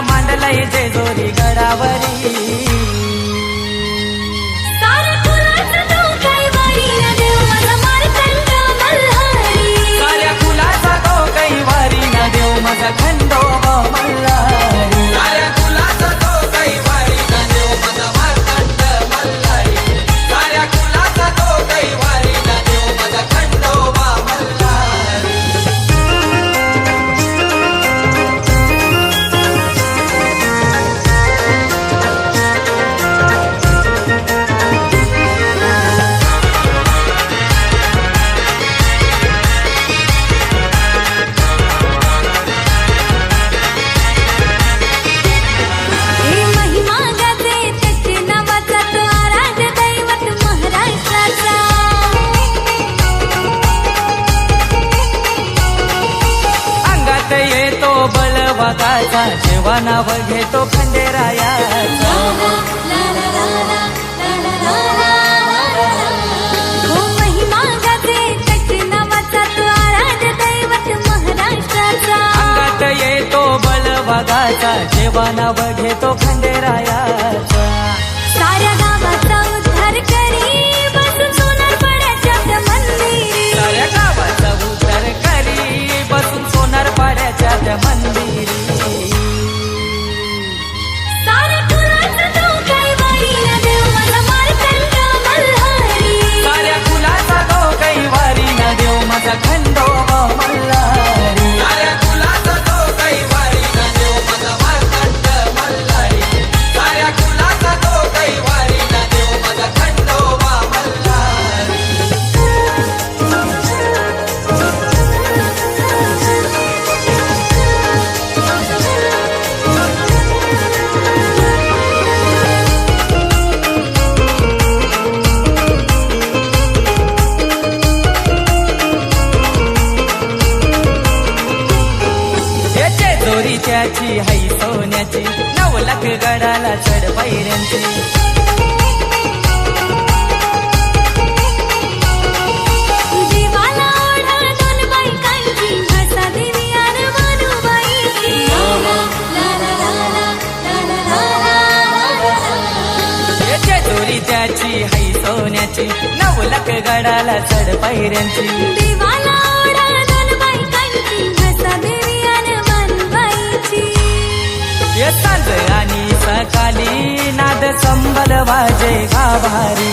मांडलय जेजोरी गडावर. याचा. जेव्हा नाव घेतो खंडेराया जेवा नाव घेतो खंडेराया साऱ्या गावा سكن دوغم الله जोरी त्याची हाय सोन्याची. नऊ लाख गडाला चढ पायऱ्यांची त्याची हाय सोन्याची. नऊ लाख गडाला चढ पैऱ्यांची. सांज आणि सकाळी नाद संबल वाजे गाभारी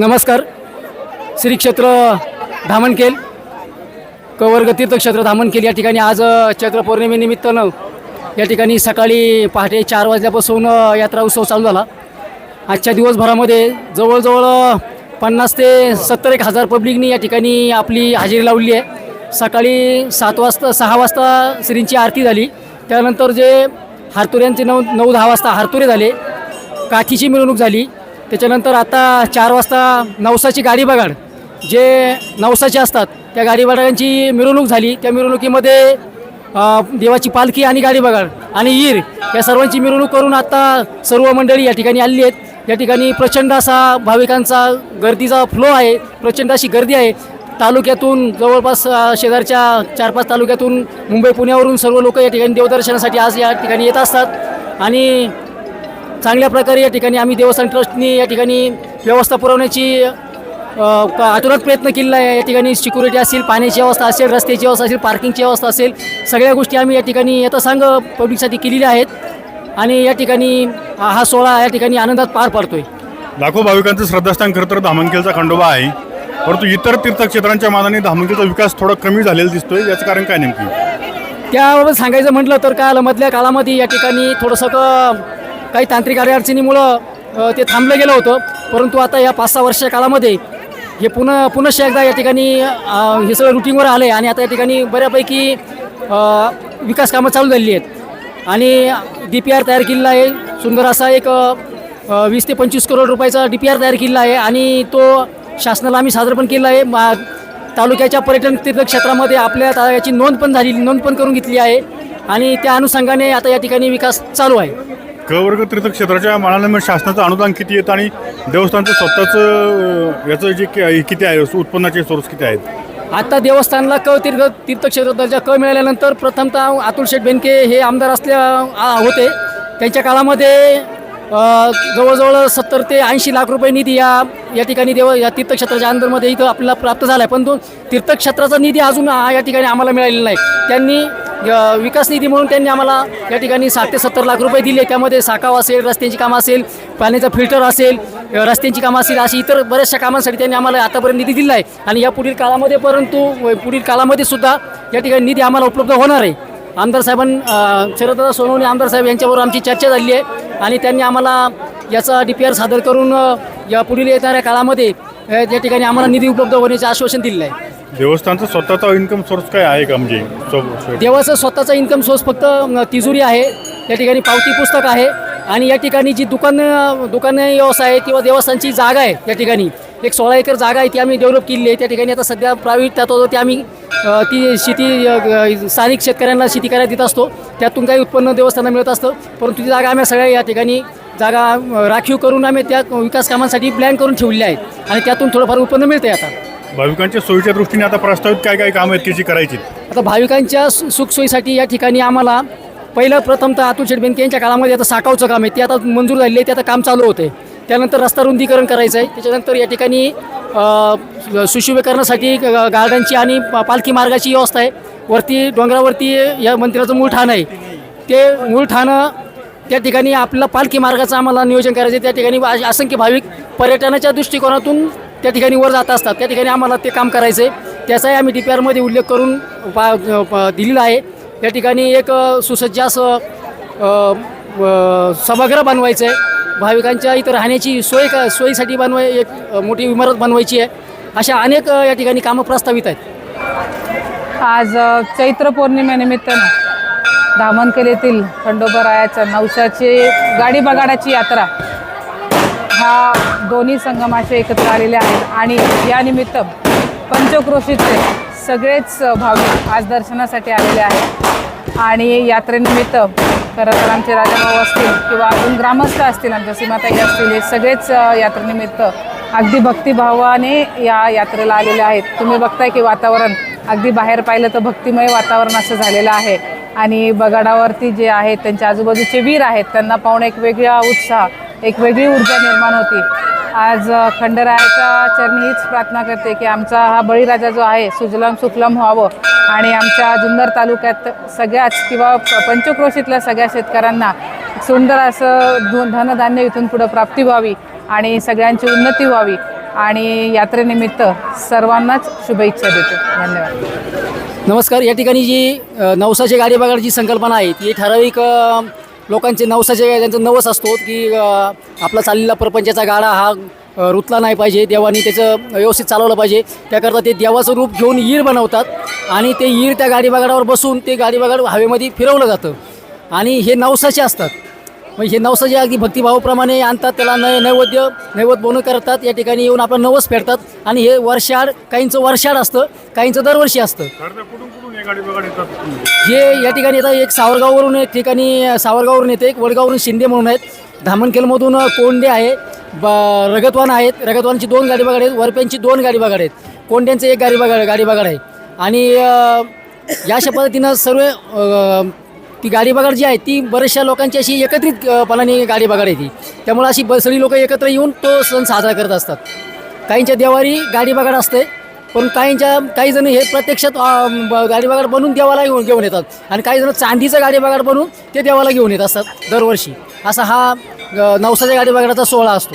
नमस्कार. श्री क्षेत्र धामणकेल. कवर्ग तीर्थक्षेत्र धामणकेल या ठिकाणी आज चैत्र पौर्णिमेनिमित्तानं या ठिकाणी सकाळी पहाटे चार वाजल्यापासून यात्रा उत्सव चालू झाला. आजच्या दिवसभरामध्ये जवळजवळ पन्नास ते सत्तर एक हजार पब्लिकनी या ठिकाणी आपली हजेरी लावली आहे. सकाळी सात वाजता सहा वाजता श्रींची आरती झाली. त्यानंतर जे हारतुऱ्यांचे नऊ नऊ दहा वाजता हारतुरे झाले. काठीची मिरवणूक झाली. त्याच्यानंतर आता चार वाजता नवसाची गाडी बघाड. जे नवसाचे असतात त्या गाडी बगाडांची मिरवणूक झाली. त्या मिरवणुकीमध्ये देवाची पालखी आणि गाडी बघाड आणि ईर या सर्वांची मिरवणूक करून आता सर्व मंडळी या ठिकाणी आलेली आहेत. या ठिकाणी प्रचंड असा भाविकांचा गर्दीचा फ्लो आहे. प्रचंड अशी गर्दी आहे. तालुक्यातून जवळपास शेजारच्या चार पाच तालुक्यातून मुंबई पुण्यावरून सर्व लोक या ठिकाणी देवदर्शनासाठी आज या ठिकाणी येत असतात. आणि चांगल्या प्रकारे या ठिकाणी आम्ही देवस्थान ट्रस्टनी या ठिकाणी व्यवस्था पुरवण्याची अ, क- आतुरात प्रयत्न केलेला आहे. या ठिकाणी सिक्युरिटी असेल पाण्याची व्यवस्था असेल रस्त्याची व्यवस्था असेल पार्किंगची व्यवस्था असेल सगळ्या गोष्टी आम्ही या ठिकाणी येतं सांग पब्लिकसाठी केलेल्या आहेत. आणि या ठिकाणी हा सोहळा या ठिकाणी आनंदात पार पडतोय. लाखो भाविकांचं श्रद्धास्थान खरं तर धामणकेलचा खंडोबा आहे. परंतु इतर तीर्थक्षेत्रांच्या मानाने धामणकेलचा विकास थोडा कमी झालेला दिसतोय. याचं कारण काय नेमकी? त्याबाबत सांगायचं म्हटलं तर काय आलं मधल्या काळामध्ये या ठिकाणी थोडंसं क काही तांत्रिक अडचणीमुळं ते थांबलं गेलं होतं. परंतु आता या पाच सहा वर्षाच्या काळामध्ये हे पुन्हा पुनश्च एकदा या ठिकाणी हे सगळं रुटीनवर आलं आहे आणि आता या ठिकाणी बऱ्यापैकी विकास कामं चालू झालेली आहेत. आणि डी पी आर तयार केलेला आहे. सुंदर असा एक वीस ते पंचवीस करोड रुपयाचा डी पी आर तयार केलेला आहे आणि तो शासनाला आम्ही सादर पण केला आहे. मा तालुक्याच्या पर्यटन तीर्थक्षेत्रामध्ये आपल्या ता- याची नोंद पण झाली नोंद पण करून घेतली आहे. आणि त्या अनुषंगाने आता या ठिकाणी विकास चालू आहे. कवर्ग तीर्थ तीर्थक्षेत्राच्या मानाने शासनाचं अनुदान किती येतं आणि देवस्थानचं स्वतःचं याचं जे किती आहे उत्पन्नाचे सोर्स किती आहेत? आता देवस्थानला क तीर्थ तीर्थक्षेत्र दर्जा क मिळाल्यानंतर प्रथमतः अतुल शेठ बेनके हे आमदार असल्या आ, होते. त्यांच्या काळामध्ये जवळजवळ सत्तर ते ऐंशी लाख रुपये निधी या या ठिकाणी देव या तीर्थक्षेत्राच्या अंदरमध्ये इथं आपल्याला प्राप्त झाला आहे पण तो तीर्थक्षेत्राचा निधी अजून या ठिकाणी आम्हाला मिळालेला नाही. त्यांनी विकास निधी म्हणून त्यांनी आम्हाला या ठिकाणी साठ ते सत्तर लाख रुपये दिले. त्यामध्ये साकाव असेल रस्त्यांची कामं असेल पाण्याचा फिल्टर असेल रस्त्यांची कामं असेल अशी इतर बऱ्याचशा कामांसाठी त्यांनी आम्हाला आतापर्यंत निधी दिला आहे. आणि या पुढील काळामध्ये परंतु पुढील काळामध्ये सुद्धा या ठिकाणी निधी आम्हाला उपलब्ध होणार आहे. आमदार साहेबां अ, शरददादा सोनवणे आमदार साहेब यांच्याबरोबर आमची चर्चा झाली आहे. आणि त्यांनी आम्हाला याचा डी पी आर सादर करून या पुढील येणाऱ्या काळामध्ये या ठिकाणी आम्हाला निधी उपलब्ध होण्याचे आश्वासन दिलेलं आहे. देवस्थानचा स्वतःचा इन्कम सोर्स काय आहे का म्हणजे? देवाचा स्वतःचा इन्कम सोर्स फक्त तिजोरी आहे या ठिकाणी पावती पुस्तक आहे आणि या ठिकाणी जी दुकान दुकान व्यवसाय आहे किंवा देवस्थानची जागा आहे या ठिकाणी एक सोळा एकर जागा आहे ती आम्ही डेव्हलप केलेली आहे. त्या ठिकाणी आता सध्या प्रायव्हेट त्यात होतो ते आम्ही ती शेती स्थानिक शेतकऱ्यांना शेती करायला देत असतो. त्यातून काही उत्पन्न देवस्थानाला मिळत असतं. परंतु ती जागा आम्ही सगळ्या या ठिकाणी जागा राखीव करून आम्ही त्या विकास कामांसाठी प्लॅन करून ठेवलेले आहेत. आणि त्यातून थोडंफार उत्पन्न मिळते आता. भाविकांच्या सोयीच्या दृष्टीने आता प्रस्तावित काय काय कामं आहेत की जी करायची? आता भाविकांच्या सुखसोयीसाठी या ठिकाणी आम्हाला पहिलं प्रथमतः अतुल शेठ बेनके यांच्या काळामध्ये आता साकावचं काम आहे. ते आता मंजूर झालेलं आहे ते आता काम चालू होते त्यानंतर रस्ता रुंदीकरण करायचं आहे. त्याच्यानंतर या ठिकाणी सुशोभीकरणासाठी ग- गार्डनची आणि पा- पालखी मार्गाची व्यवस्था आहे. वरती डोंगरावरती या मंदिराचं मूळ ठाण आहे. ते मूळ ठाणं त्या ठिकाणी आपल्याला पालखी मार्गाचं आम्हाला नियोजन करायचं आहे. त्या ठिकाणी असंख्य भाविक पर्यटनाच्या दृष्टिकोनातून त्या ठिकाणी वर जात असतात. त्या ठिकाणी आम्हाला ते काम करायचं आहे त्याचाही आम्ही डी पी आरमध्ये उल्लेख करून पा प- दिलेला आहे. या ठिकाणी एक सुसज्ज असं सभागृह बनवायचं आहे भाविकांच्या इथं राहण्याची सोय का सोयीसाठी बनवाय एक मोठी इमारत बनवायची आहे. अशा अनेक या ठिकाणी कामं प्रस्तावित आहेत. आज अ, चैत्र पौर्णिमेनिमित्तानं धामणकेल येथील खंडोबरायाच्या नवशाचे गाडी बगाडाची यात्रा हा दोन्ही संगमाचे एकत्र आलेले आहेत आणि या निमित्त पंचक्रोशीचे सगळेच भाविक आज दर्शनासाठी आलेले आहेत. आणि यात्रेनिमित्त खरं तर आमचे राजाभाऊ असतील किंवा अजून ग्रामस्थ असतील आमच्या सीमाताई असतील हे सगळेच यात्रेनिमित्त अगदी भक्तिभावाने या यात्रेला आलेले आहेत. तुम्ही बघताय की वातावरण अगदी बाहेर पाहिलं तर भक्तिमय वातावरण असं झालेलं आहे. आणि बगाडावरती जे आहेत त्यांच्या आजूबाजूचे वीर आहेत त्यांना पाहून एक वेगळा उत्साह एक वेगळी ऊर्जा निर्माण होती. आज खंडरायाच्या चरणी हीच प्रार्थना करते की आमचा हा बळीराजा जो आहे सुजलम सुफलम व्हावं आणि आमच्या जुन्नर तालुक्यात सगळ्याच किंवा प- पंचक्रोशीतल्या सगळ्या शेतकऱ्यांना सुंदर असं धु धनधान्य इथून पुढं प्राप्ती व्हावी आणि सगळ्यांची उन्नती व्हावी आणि यात्रेनिमित्त सर्वांनाच शुभेच्छा देते. धन्यवाद. नमस्कार. या ठिकाणी जी नवसाची गाडी बघायची संकल्पना आहे ती ठराविक लोकांचे नवसाचे त्यांचा नवस असतो की आपला चाललेला प्रपंचाचा गाडा हा रुतला नाही पाहिजे देवाने त्याचं व्यवस्थित चालवलं पाहिजे. त्याकरता ते देवाचं रूप घेऊन ईर बनवतात आणि ते ईर त्या गाडी बगाडावर बसून ते गाडी बगाड हवेमध्ये फिरवलं जातं. आणि हे नवसाचे असतात. मग हे नवसा जे अगदी भक्तिभावाप्रमाणे आणतात त्याला न नैवेद्य नैवेद्य बनवून करतात. या ठिकाणी येऊन आपला नवस फेडतात. आणि हे वर्षाड काहींचं वर्षाड असतं काहींचं दरवर्षी असतं. हे हे या ठिकाणी येतात एक सावरगाववरून एक ठिकाणी सावरगाववरून येते. एक वडगाववरून शिंदे म्हणून आहेत. धामणखेलमधून कोंडे आहे. ब रगतवान आहेत. रगतवानची दोन गाडी बगाड आहेत. वरप्यांची दोन गाडी बगाड आहेत. कोंड्यांचं एक गाडी बगाड गाडी बगाड आहे. आणि या अशा पद्धतीनं सर्व ती गाडी बगाड जी आहे ती बऱ्याचशा लोकांची अशी एकत्रित पणाने गाडी बगाड येते. त्यामुळे अशी ब सगळी लोक एकत्र येऊन तो सण साजरा करत असतात. काहींच्या देवारी गाडी बगाड असते पण काहींच्या काही जण हे प्रत्यक्षात गाडी बगाड बनवून देवाला घेऊन घेऊन येतात. आणि काही जण चांदीचं गाडी बगाड बनवून ते देवाला घेऊन येत असतात दरवर्षी. असा हा नवसाच्या गाडी बगाडाचा सोहळा असतो.